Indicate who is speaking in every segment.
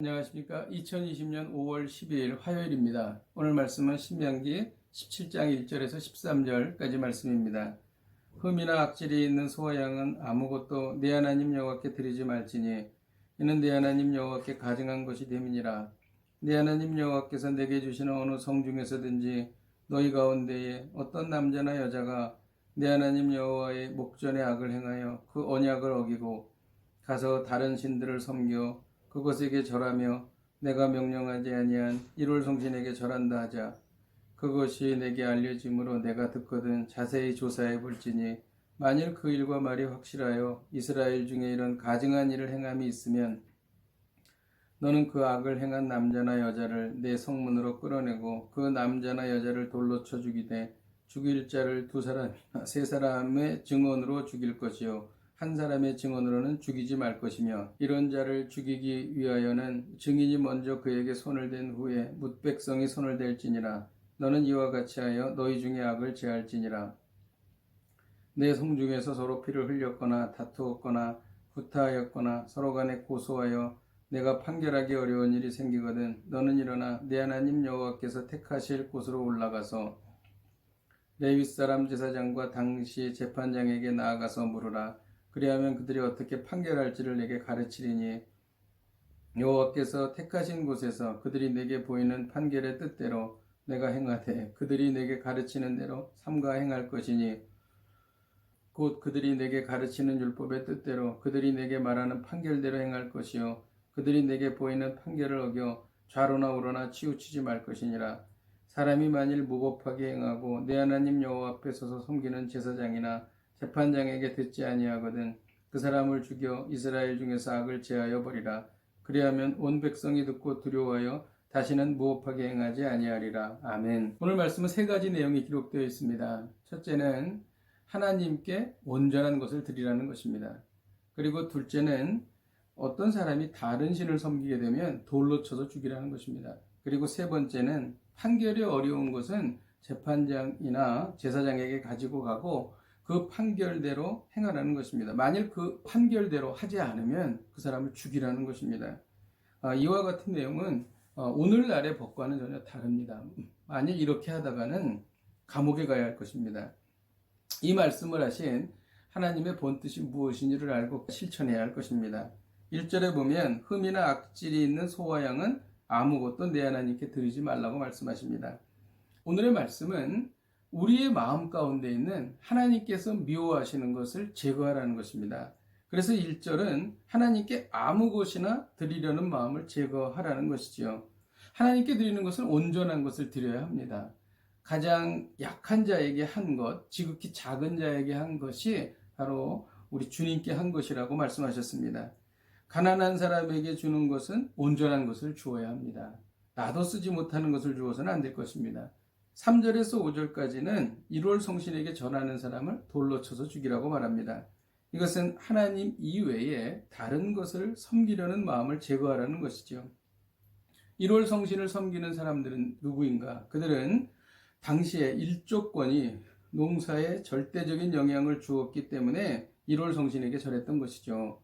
Speaker 1: 안녕하십니까. 2020년 5월 12일 화요일입니다. 오늘 말씀은 신명기 17장 1절에서 13절까지 말씀입니다. 흠이나 악질이 있는 소와 양은 아무것도 내 하나님 여호와께 드리지 말지니 이는 내 하나님 여호와께 가증한 것이 됨이니라. 내 하나님 여호와께서 내게 주시는 어느 성 중에서든지 너희 가운데에 어떤 남자나 여자가 내 하나님 여호와의 목전에 악을 행하여 그 언약을 어기고 가서 다른 신들을 섬겨 그것에게 절하며 내가 명령하지 아니한 일월 성신에게 절한다 하자. 그것이 내게 알려짐으로 내가 듣거든 자세히 조사해 볼지니 만일 그 일과 말이 확실하여 이스라엘 중에 이런 가증한 일을 행함이 있으면 너는 그 악을 행한 남자나 여자를 내 성문으로 끌어내고 그 남자나 여자를 돌로 쳐 죽이되 죽일 자를 두 사람 세 사람의 증언으로 죽일 것이요 한 사람의 증언으로는 죽이지 말 것이며 이런 자를 죽이기 위하여는 증인이 먼저 그에게 손을 댄 후에 묻백성이 손을 댈지니라. 너는 이와 같이 하여 너희 중에 악을 제할지니라. 내 성 중에서 서로 피를 흘렸거나 다투었거나 구타하였거나 서로 간에 고소하여 내가 판결하기 어려운 일이 생기거든 너는 일어나 내 하나님 여호와께서 택하실 곳으로 올라가서 레위 사람 제사장과 당시 재판장에게 나아가서 물으라 그리하면 그들이 어떻게 판결할지를 내게 가르치리니? 여호와께서 택하신 곳에서 그들이 내게 보이는 판결의 뜻대로 내가 행하되 그들이 내게 가르치는 대로 삼가 행할 것이니 곧 그들이 내게 가르치는 율법의 뜻대로 그들이 내게 말하는 판결대로 행할 것이요. 그들이 내게 보이는 판결을 어겨 좌로나 우로나 치우치지 말 것이니라. 사람이 만일 무법하게 행하고 내 하나님 여호와 앞에 서서 섬기는 제사장이나 재판장에게 듣지 아니하거든 그 사람을 죽여 이스라엘 중에서 악을 제하여 버리라. 그리하면 온 백성이 듣고 두려워하여 다시는 무법하게 행하지 아니하리라. 아멘. 오늘 말씀은 세 가지 내용이 기록되어 있습니다. 첫째는 하나님께 온전한 것을 드리라는 것입니다. 그리고 둘째는 어떤 사람이 다른 신을 섬기게 되면 돌로 쳐서 죽이라는 것입니다. 그리고 세 번째는 판결이 어려운 것은 재판장이나 제사장에게 가지고 가고 그 판결대로 행하라는 것입니다. 만일 그 판결대로 하지 않으면 그 사람을 죽이라는 것입니다. 아, 이와 같은 내용은 어, 오늘날의 법과는 전혀 다릅니다. 만일 이렇게 하다가는 감옥에 가야 할 것입니다. 이 말씀을 하신 하나님의 본뜻이 무엇인지를 알고 실천해야 할 것입니다. 1절에 보면 흠이나 악질이 있는 소와 양은 아무것도 내 하나님께 드리지 말라고 말씀하십니다. 오늘의 말씀은 우리의 마음 가운데 있는 하나님께서 미워하시는 것을 제거하라는 것입니다. 그래서 1절은 하나님께 아무 것이나 드리려는 마음을 제거하라는 것이지요. 하나님께 드리는 것은 온전한 것을 드려야 합니다. 가장 약한 자에게 한 것, 지극히 작은 자에게 한 것이 바로 우리 주님께 한 것이라고 말씀하셨습니다. 가난한 사람에게 주는 것은 온전한 것을 주어야 합니다. 나도 쓰지 못하는 것을 주어서는 안 될 것입니다. 3절에서 5절까지는 1월 성신에게 전하는 사람을 돌로 쳐서 죽이라고 말합니다. 이것은 하나님 이외에 다른 것을 섬기려는 마음을 제거하라는 것이죠. 1월 성신을 섬기는 사람들은 누구인가? 그들은 당시에 일조권이 농사에 절대적인 영향을 주었기 때문에 1월 성신에게 절했던 것이죠.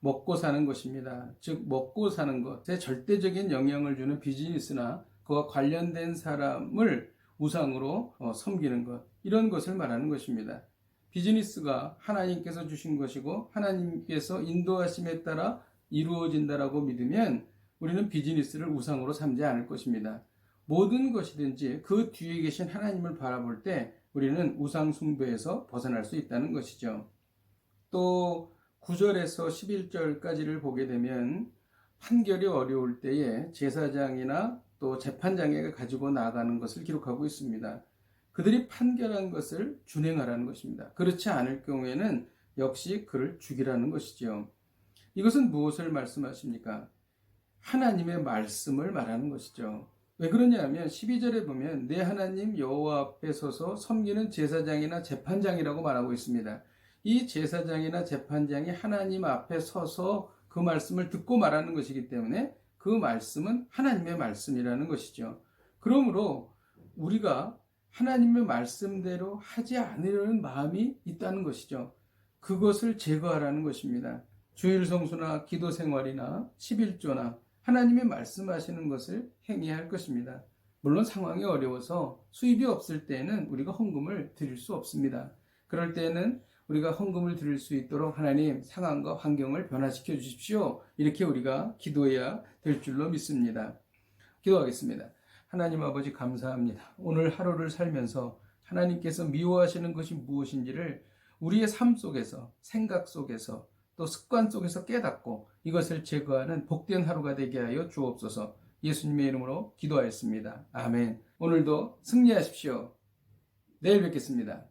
Speaker 1: 먹고 사는 것입니다. 즉, 먹고 사는 것에 절대적인 영향을 주는 비즈니스나 그와 관련된 사람을 우상으로 어, 섬기는 것 이런 것을 말하는 것입니다. 비즈니스가 하나님께서 주신 것이고 하나님께서 인도하심에 따라 이루어진다라고 믿으면 우리는 비즈니스를 우상으로 삼지 않을 것입니다. 모든 것이든지 그 뒤에 계신 하나님을 바라볼 때 우리는 우상 숭배에서 벗어날 수 있다는 것이죠. 또 9절에서 11절까지를 보게 되면 판결이 어려울 때에 제사장이나 또 재판장에게 가지고 나가는 것을 기록하고 있습니다. 그들이 판결한 것을 준행하라는 것입니다. 그렇지 않을 경우에는 역시 그를 죽이라는 것이죠. 이것은 무엇을 말씀하십니까? 하나님의 말씀을 말하는 것이죠. 왜 그러냐면 12절에 보면 내 하나님 여호와 앞에 서서 섬기는 제사장이나 재판장이라고 말하고 있습니다. 이 제사장이나 재판장이 하나님 앞에 서서 그 말씀을 듣고 말하는 것이기 때문에 그 말씀은 하나님의 말씀이라는 것이죠. 그러므로 우리가 하나님의 말씀대로 하지 않으려는 마음이 있다는 것이죠. 그것을 제거하라는 것입니다. 주일 성수나 기도 생활이나 11조나 하나님이 말씀하시는 것을 행해야 할 것입니다. 물론 상황이 어려워서 수입이 없을 때에는 우리가 헌금을 드릴 수 없습니다. 그럴 때에는 우리가 헌금을 드릴 수 있도록 하나님 상황과 환경을 변화시켜 주십시오. 이렇게 우리가 기도해야 될 줄로 믿습니다. 기도하겠습니다. 하나님 아버지 감사합니다. 오늘 하루를 살면서 하나님께서 미워하시는 것이 무엇인지를 우리의 삶 속에서, 생각 속에서, 또 습관 속에서 깨닫고 이것을 제거하는 복된 하루가 되게 하여 주옵소서 예수님의 이름으로 기도하였습니다. 아멘. 오늘도 승리하십시오. 내일 뵙겠습니다.